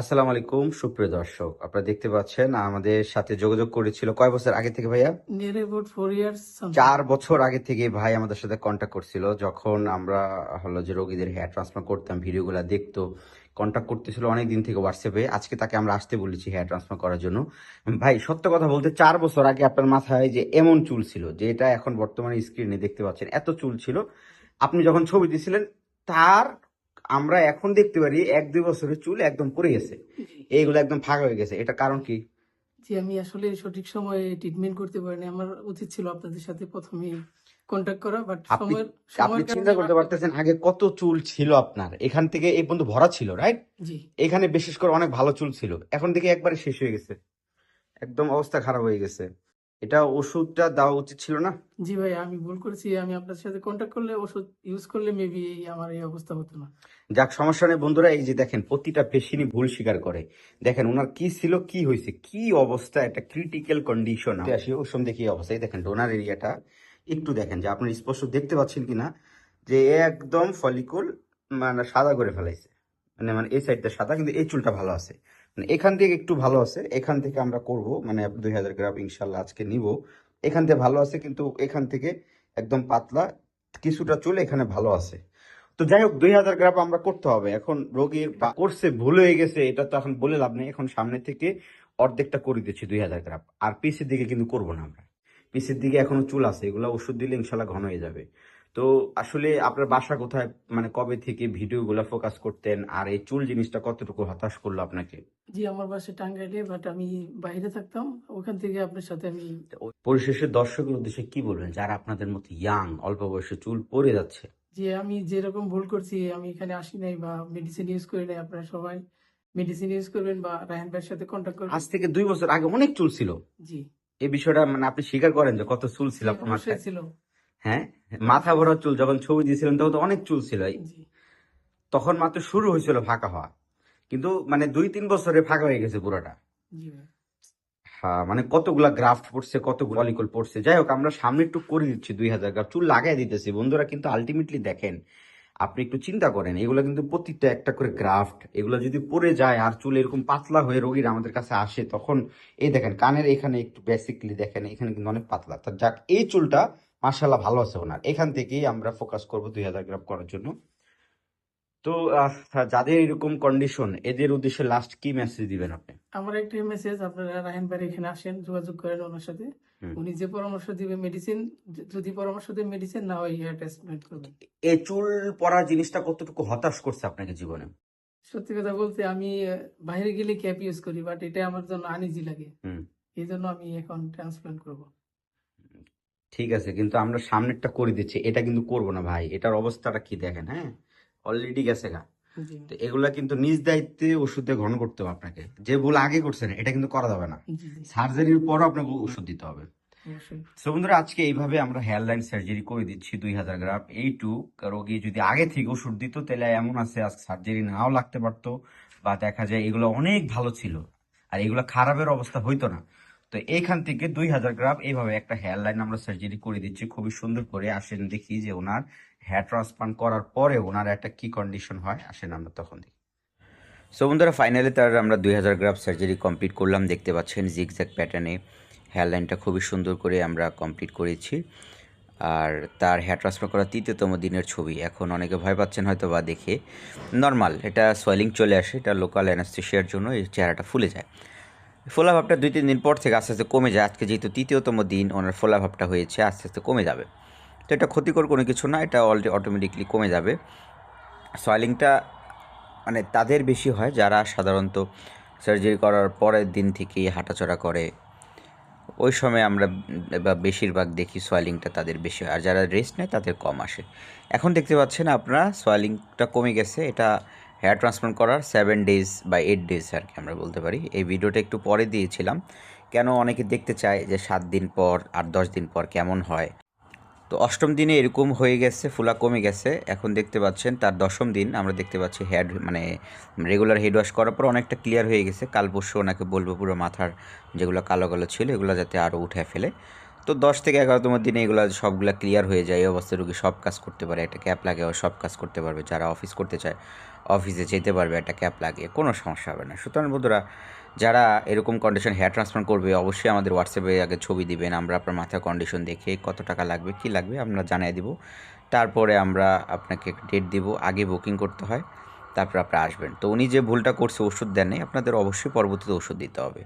আসসালামু আলাইকুম সুপ্রিয় দর্শক। আপনারা দেখতে পাচ্ছেন আমাদের সাথে যোগাযোগ করেছিল কয় বছর আগে থেকে ভাইয়া. চার বছর আগে থেকে ভাই আমাদের সাথে কন্ট্যাক্ট করছিল। যখন আমরা হলো যে রোগীদের হেয়ার ট্রান্সফার করতাম ভিডিওগুলো দেখতো কন্ট্যাক্ট করতেছিল অনেক দিন থেকে হোয়াটসঅ্যাপে আজকে তাকে আমরা আসতে বলেছি হেয়ার ট্রান্সফার করার জন্য। ভাই সত্য কথা বলতে চার বছর আগে আপনার মাথায় যে এমন চুল ছিল যে এটা এখন বর্তমানে স্ক্রিনে দেখতে পাচ্ছেন এত চুল ছিল। আপনি যখন ছবি দিয়েছিলেন তার আমরা এখন দেখতে পারি এক দুই বছরের চুল একদম পড়ে গেছে। এইগুলো একদম ফাঁকা হয়ে গেছে। এটা কারণ কি? জি আমি আসলে সঠিক সময়ে ট্রিটমেন্ট করতে পারিনি। আমার উচিত ছিল আপনাদের সাথে প্রথমে কন্ট্যাক্ট করা বাট আপনি আপনি চিন্তা করতে পারতেছেন আগে কত চুল ছিল আপনার? এখান থেকে এই পর্যন্ত ভরা ছিল রাইট জি। এখানে বিশেষ করে অনেক ভালো চুল ছিল। এখন থেকে একবারে শেষ হয়ে গেছে। একদম অবস্থা খারাপ হয়ে গেছে। এটা ওষুধটা দেওয়া উচিত ছিল না? জি ভাই আমি ভুল করেছি। আমি আপনার সাথে কন্ট্যাক্ট করলে ওষুধ ইউজ করলে মেবি এই আমার এই অবস্থা হতো না। যাক সমস্যা নেই বন্ধুরা। এই যে দেখেন প্রতিটা পেশেন্টই ভুল স্বীকার করে। দেখেন ওনার কি ছিল কি হয়েছে কি অবস্থা একটা ক্রিটিক্যাল কন্ডিশন আসি ওর সঙ্গে কি অবস্থা এই দেখেন ডোনার এরিয়াটা একটু দেখেন যে আপনার স্পষ্ট দেখতে পাচ্ছেন কিনা যে একদম ফলিকুল মানে সাদা করে ফেলাইছে। মানে মানে এই সাইডটা সাদা কিন্তু এই চুলটা ভালো আছে। মানে এখান থেকে একটু ভালো আছে, এখান থেকে আমরা করব মানে দুই হাজার গ্রাম ইনশাল্লাহ আজকে নিব। এখান থেকে ভালো আছে কিন্তু এখান থেকে একদম পাতলা, কিছুটা চুল এখানে ভালো আছে। তো যাই হোক, দুই হাজার গ্রাম আমরা করতে হবে। এখন রোগীর করছে, ভুল হয়ে গেছে, এটা তো এখন বলে লাভ নেই। এখন সামনে থেকে অর্ধেকটা করে দিচ্ছি দুই হাজার গ্রাম। আর পিসের দিকে কিন্তু করব না আমরা। পিসের দিকে এখনও চুল আছে, এগুলো ওষুধ দিলে ইনশাল্লাহ ঘন হয়ে যাবে। তো আসলে আপনার বাসা কোথায়? মানে কবে থেকে ভিডিওগুলো ফোকাস করতেন? আর এই চুল জিনিসটা কতটুকু হতাশ করল আপনাকে? জি আমার বাসা টাঙ্গাইলে বাট আমি বাইরে থাকতাম। ওখান থেকে আপনার সাথে আমি পরিশেষে দর্শকের উদ্দেশ্যে কি বলবেন? যারা আপনাদের মতো ইয়াং অল্প বয়সে চুল পড়ে যাচ্ছে। যে আমি যেরকম ভুল করছি আমি এখানে আসি নাই বা মেডিসিন ইউজ করি নাই আপনারা সবাই মেডিসিন ইউজ করবেন বা রায়হান ভাইয়ের সাথে কন্ট্যাক্ট করবেন। আজ থেকে দুই বছর আগে অনেক চুল ছিল। জি। এই বিষয়টা মানে আপনি স্বীকার করেন যে কত চুল ছিল আপনার ছিল। হ্যাঁ? মাথা ভরা চুল যখন ছবি দিয়েছিলেন তখন তো অনেক চুল ছিল। তখন মাত্র শুরু হয়েছিল ফাঁকা হওয়া। কিন্তু মানে দুই তিন বছরে ফাঁকা হয়ে গেছে পুরোটা। হ্যাঁ মানে কতগুলা গ্রাফট পড়ছে কতগুলো অলিকল পড়ছে। যাই হোক আমরা সামনে একটু করে দিচ্ছি দুই হাজার গ্রাফ চুল লাগাই দিতেছি। বন্ধুরা কিন্তু আলটিমেটলি দেখেন আপনি একটু চিন্তা করেন এগুলো কিন্তু প্রতিটা একটা করে গ্রাফট এগুলো যদি পড়ে যায় আর চুল এরকম পাতলা হয়ে রোগীরা আমাদের কাছে আসে তখন এই দেখেন কানের এখানে একটু বেসিকলি দেখেন এখানে কিন্তু অনেক পাতলা। যাক এই চুলটা মার্শাল্লাহ ভালো আছে ওনার। এখান থেকেই আমরা ফোকাস করব দুই হাজার গ্রাম করার জন্য। তো যাদের এরকম কন্ডিশন এদের উদ্দেশ্যে লাস্ট কি মেসেজ দিবেন আপনি? আমার একটা মেসেজ আপনারা রায়হান ভাই এখানে আসেন যোগাযোগ করেন ওনার সাথে। উনি যে পরামর্শ দিবে মেডিসিন যদি পরামর্শ দিয়ে মেডিসিন না হয় হেয়ার ট্রান্সপ্লান্ট করবেন এই চুল পড়া জিনিসটা কতটুকু হতাশ করছে আপনাকে জীবনে? সত্যি কথা বলতে আমি বাইরে গেলে ক্যাপ ইউজ করি বাট এটা আমার জন্য আনইজি লাগে। হুম। এই জন্য আমি এখন ট্রান্সপ্লান্ট করব। ঠিক আছে কিন্তু আমরা সামনেরটা করে দিচ্ছি এটা কিন্তু করব না ভাই এটার অবস্থাটা কি দেখেন হ্যাঁ? অলরেডি গেছে গা। তো এগুলা কিন্তু নিজ দায়িত্বে ওষুধে ঘন করতে হবে আপনাকে যে ভুল আগে করছেন এটা কিন্তু করা যাবে না। সার্জারির পরও আপনাকে ওষুধ দিতে হবে। তো বন্ধুরা আজকে এইভাবে আমরা হেয়ার লাইন সার্জারি করে দিচ্ছি দুই হাজার গ্রাম এইটুক রোগী যদি আগে থেকে ওষুধ দিত তাহলে এমন আছে আজকে সার্জারি নাও লাগতে পারতো বা দেখা যায় এগুলো অনেক ভালো ছিল আর এগুলো খারাপের অবস্থা হইতো না। তো এইখান থেকে দুই হাজার গ্রাম এইভাবে একটা হেয়ার লাইন আমরা সার্জারি করে দিচ্ছি, খুবই সুন্দর করে। আসেন দেখি যে ওনার হেয়ার ট্রান্সপ্লান্ট করার পরে ওনার একটা কি কন্ডিশন হয়, আসেন আমরা তখন দেখি। সো বন্ধুরা ফাইনালি তার আমরা দুই হাজার গ্রাম সার্জারি কমপ্লিট করলাম। দেখতে পাচ্ছেন জিগজ্যাগ প্যাটার্নে হেয়ার লাইনটা খুবই সুন্দর করে আমরা কমপ্লিট করেছি। আর তার হেয়ার ট্রান্সফার করা তৃতীয়তম দিনের ছবি। এখন অনেকে ভয় পাচ্ছেন হয়তো বা দেখে। নর্মাল এটা সোয়েলিং চলে আসে, এটা লোকাল অ্যানাস্থেশিয়ার জন্য এই চেহারাটা ফুলে যায়। ফোলাভাবটা দুই, তিন দিন পর থেকে আস্তে আস্তে কমে যায়। আজকে যেহেতু তৃতীয়তম দিন, ওনার ফোলাভাবটা হয়েছে, আস্তে আস্তে কমে যাবে। তো এটা ক্ষতিকর কোনো কিছু না, এটা অলরেডি অটোমেটিকলি কমে যাবে। সয়েলিংটা মানে তাদের বেশি হয়, যারা সাধারণত সার্জারি করার পরের দিন থেকেই হাঁটাচলা করে। ওই সময় আমরা বা বেশিরভাগ দেখি সোয়েলিংটা তাদের বেশি হয়, আর যারা রেস্ট নেয় তাদের কম আসে। এখন দেখতে পাচ্ছেন আপনারা সোয়েলিংটা কমে গেছে, এটা হেয়ার ট্রান্সপ্লান্ট করার সেভেন ডেজ বা এইট ডেজ আর কি আমরা বলতে পারি। এই ভিডিওটা একটু পরে দিয়েছিলাম। কেন অনেকে দেখতে চায় যে সাত দিন পর আর দশ দিন পর কেমন হয়? তো অষ্টম দিনে এরকম হয়ে গেছে, ফুলা কমে গেছে। এখন দেখতে পাচ্ছেন তার দশম দিন আমরা দেখতে পাচ্ছি হেড মানে রেগুলার হেড ওয়াশ করার পর অনেকটা ক্লিয়ার হয়ে গেছে। কাল পরশু ওনাকে বলব পুরো মাথার যেগুলো কালো কালো ছিল, এগুলো যাতে আরও উঠে ফেলে। তো দশ থেকে এগারোতম দিনে এগুলো সবগুলো ক্লিয়ার হয়ে যায়। এই অবস্থায় রুগী সব কাজ করতে পারে। একটা ক্যাপ লাগে সব কাজ করতে পারবে। যারা অফিস করতে চায় অফিসে যেতে পারবে, একটা ক্যাপ লাগিয়ে, কোনো সমস্যা হবে না। সুতরাং বন্ধুরা, যারা এরকম কন্ডিশন হেয়ার ট্রান্সফার করবে, অবশ্যই আমাদের হোয়াটসঅ্যাপে আগে ছবি দিবেন, আমরা আপনার মাথার কন্ডিশন দেখে কত টাকা লাগবে, কি লাগবে আমরা জানিয়ে দিব। তারপরে আমরা আপনাকে ডেট দিব, আগে বুকিং করতে হয়, তারপর আপনি আসবেন। তো উনি যে ভুলটা করছে ওষুধ দেন আপনাদের অবশ্যই পরবর্তীতে ওষুধ দিতে হবে।